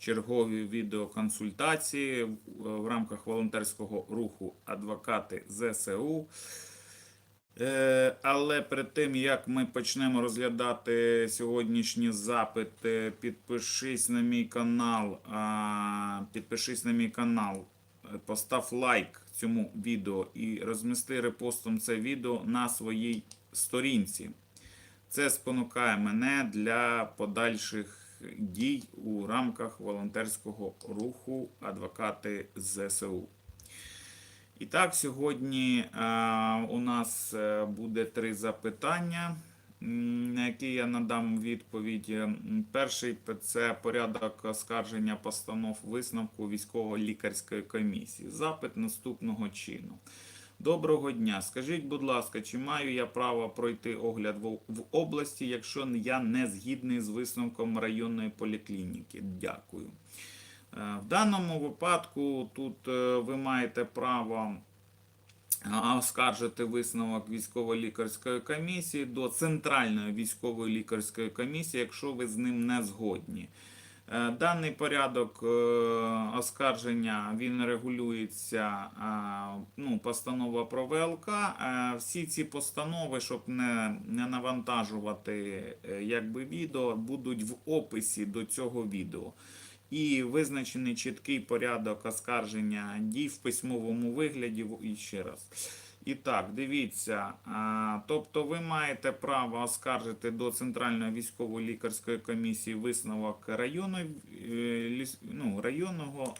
чергові відеоконсультації в- в рамках волонтерського руху Адвокати ЗСУ. Е, Але перед тим як ми почнемо розглядати сьогоднішні запити, підпишись на мій канал. Підпишись на мій канал, е, постав лайк цьому відео і розмісти репостом це відео на своїй сторінці. Це спонукає мене для подальших дій у рамках волонтерського руху Адвокати ЗСУ. І так, сьогодні е, у нас е, буде три запитання, на які я надам відповідь. Перший це порядок оскарження постанов висновку військово-лікарської комісії. Запит наступного чину. Доброго дня. Скажіть, будь ласка, чи маю я право пройти огляд в, області, якщо я не згідний з висновком районної поліклініки? Дякую. Е, В даному випадку тут е, ви маєте право оскаржити висновок військово-лікарської комісії до Центральної військової лікарської комісії, якщо ви з ним не згодні. Е, Даний порядок е, оскарження він регулюється ну, постанова про ВЛК. Е, Всі ці постанови, щоб не, не навантажувати е, якби, відео, будуть в описі до цього відео. І визначений чіткий порядок оскарження дій в письмовому вигляді. І ще раз. І так, дивіться. Тобто ви маєте право оскаржити до Центральної військово-лікарської комісії висновок районної, е, ну, районного,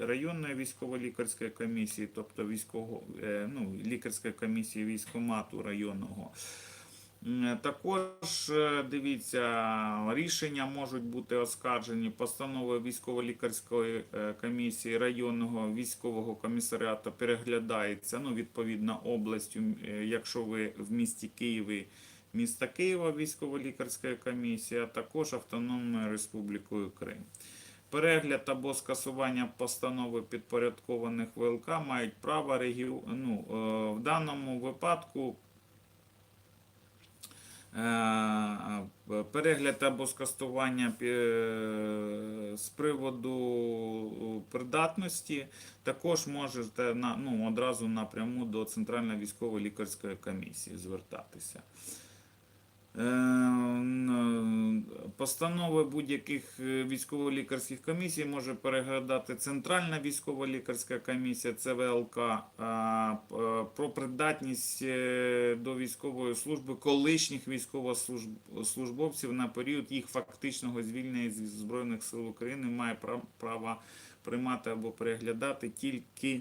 районної військово-лікарської комісії, тобто військово, е, ну, лікарської комісії військомату районного. Також е, дивіться, рішення можуть бути оскаржені постановою військово-лікарської е, комісії районного військового комісаріату переглядається ну, відповідно областю, е, якщо ви в місті Києві, міста Києва військово-лікарська комісія, а також Автономною Республікою Крим. Перегляд або скасування постанови підпорядкованих ВЛК мають право регіо... ну, в даному випадку Перегляд або скастування е, з приводу придатності також можете на, ну, одразу напряму до Центральної військової лікарської комісії звертатися. Е, н- Постанови будь-яких е, військово-лікарських комісій може переглядати Центральна військово-лікарська комісія ЦВЛК е, про придатність е, до військової служби колишніх військовослужбовців на період їх фактичного звільнення зі Збройних сил України має право приймати або переглядати тільки е,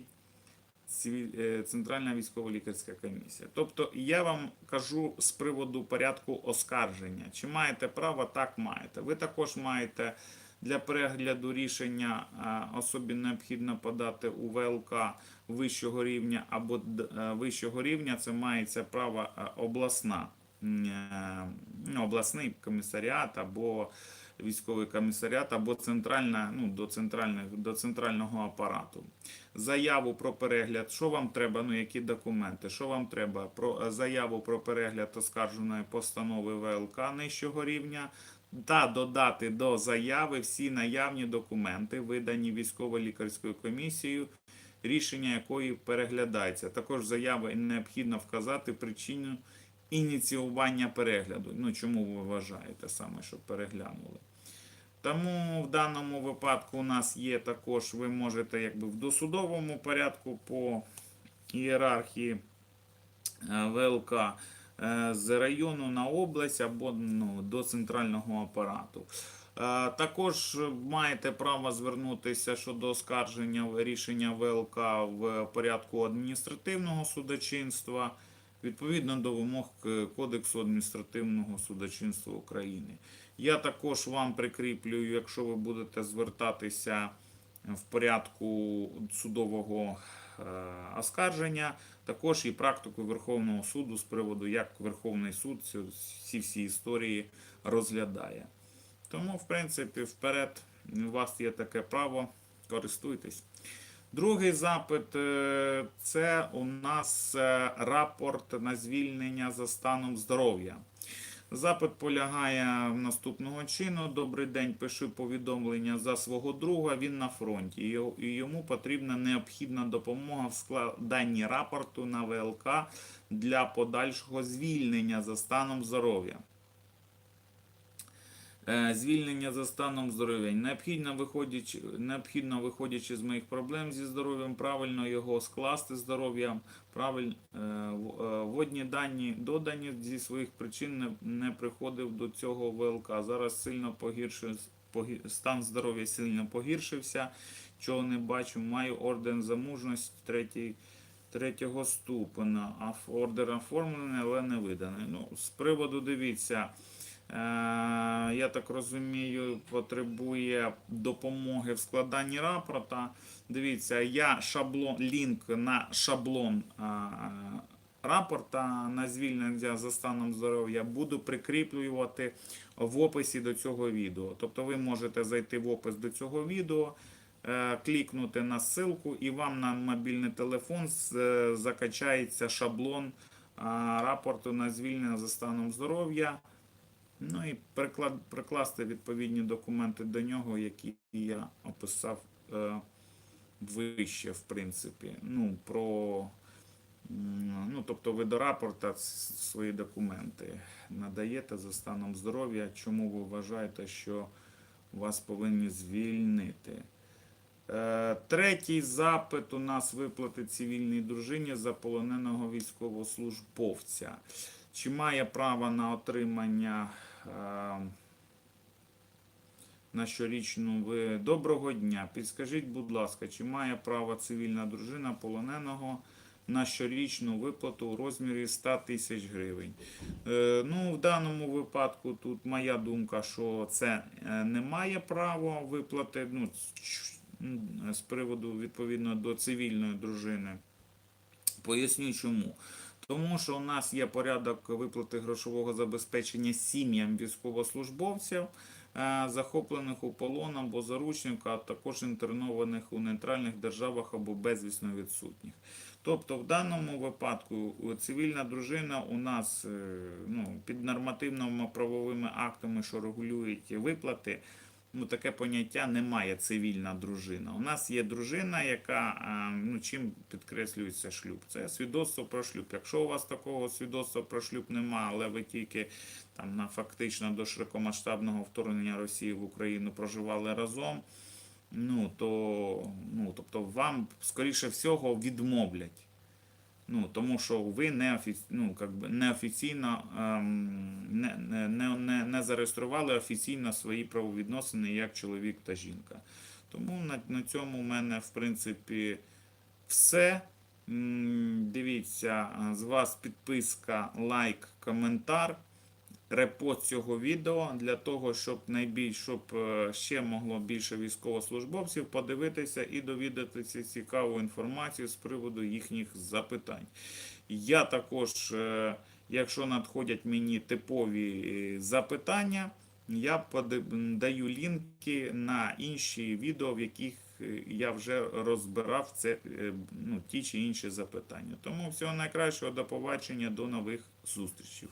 Центральна військово-лікарська комісія. Тобто я вам кажу з приводу порядку оскарження. Чи маєте право? Так маєте. Ви також маєте для перегляду рішення особі необхідно подати у ВЛК вищого рівня або е, вищого рівня. Це мається право е, обласна, е, ну, обласний комісаріат або військовий комісаріат або центральна, ну, до, центральних, до центрального апарату. Заяву про перегляд, що вам треба, ну які документи, що вам треба? Про е, заяву про перегляд оскарженої постанови ВЛК нижчого рівня та додати до заяви всі наявні документи, видані військово-лікарською комісією, рішення якої переглядається. Також в заяві необхідно вказати причину ініціювання перегляду. Ну чому ви вважаєте саме, що переглянули? Тому в даному випадку у нас є також, ви можете якби в досудовому порядку по ієрархії е, ВЛК е, з району на область або ну, до центрального апарату. Е, Також маєте право звернутися щодо оскарження рішення ВЛК в порядку адміністративного судочинства відповідно до вимог Кодексу адміністративного судочинства України. Я також вам прикріплюю, якщо ви будете звертатися в порядку судового е, оскарження, також і практику Верховного суду з приводу, як Верховний суд всі всі історії розглядає. Тому, в принципі, вперед, у вас є таке право, користуйтесь. Другий запит е, це у нас е, рапорт на звільнення за станом здоров'я. Запит полягає в наступного чину. Добрий день, пишу повідомлення за свого друга. Він на фронті. І йому потрібна необхідна допомога в складанні рапорту на ВЛК для подальшого звільнення за станом здоров'я. Е, Звільнення за станом здоров'я. Необхідно виходячи, необхідно виходячи з моїх проблем зі здоров'ям, правильно його скласти здоров'ям, правильно е, е, водні дані додані зі своїх причин не, не приходив до цього ВЛК. Зараз сильно погіршив стан здоров'я сильно погіршився. Чого не бачу, маю орден за мужність третій, третього ступеня. Ордер оформлений, але не виданий. Ну, з приводу дивіться. Я так розумію, потребує допомоги в складанні рапорта. Дивіться, я шаблон, лінк на шаблон рапорта на звільнення за станом здоров'я буду прикріплювати в описі до цього відео. Тобто ви можете зайти в опис до цього відео, е, клікнути на ссылку і вам на мобільний телефон е, закачається шаблон рапорту на звільнення за станом здоров'я. Ну і прикласти відповідні документи до нього, які я описав е, вище, в принципі. Ну, про, ну, тобто ви до рапорта свої документи надаєте за станом здоров'я, чому ви вважаєте, що вас повинні звільнити. Е, Третій запит у нас виплати цивільній дружині за полоненого військовослужбовця. Чи має право на отримання на щорічну ви доброго дня? Підскажіть, будь ласка, чи має право цивільна дружина полоненого на щорічну виплату у розмірі 100 тисяч гривень? Е, ну, в даному випадку тут моя думка, що це е, не має права виплати ну, з приводу відповідно до цивільної дружини. Поясню чому. Тому що у нас є порядок виплати грошового забезпечення сім'ям військовослужбовців, е, захоплених у полон або заручника, а також інтернованих у нейтральних державах або безвісно відсутніх. Тобто, в даному випадку цивільна дружина у нас е, ну, під нормативними правовими актами, що регулюють виплати, ну, таке поняття немає цивільна дружина. У нас є дружина, яка е, ну, чим підкреслюється шлюб. Це свідоцтво про шлюб. Якщо у вас такого свідоцтва про шлюб немає, але ви тільки там на фактично до широкомасштабного вторгнення Росії в Україну проживали разом. Ну то ну, тобто вам скоріше всього відмовлять. Ну, тому що ви не, офіці... ну, как би, неофіційно ем, не, не, не, не, зареєстрували офіційно свої правовідносини як чоловік та жінка. Тому на, на цьому в мене, в принципі, все. Дивіться, з вас підписка, лайк, коментар, репост цього відео для того, щоб найбільш, щоб е, ще могло більше військовослужбовців подивитися і довідатися цікаву інформацію з приводу їхніх запитань. Я також, е, якщо надходять мені типові е, запитання, я даю лінки на інші відео, в яких я вже розбирав це, ну, ті чи інші запитання. Тому всього найкращого, до побачення, до нових зустрічей.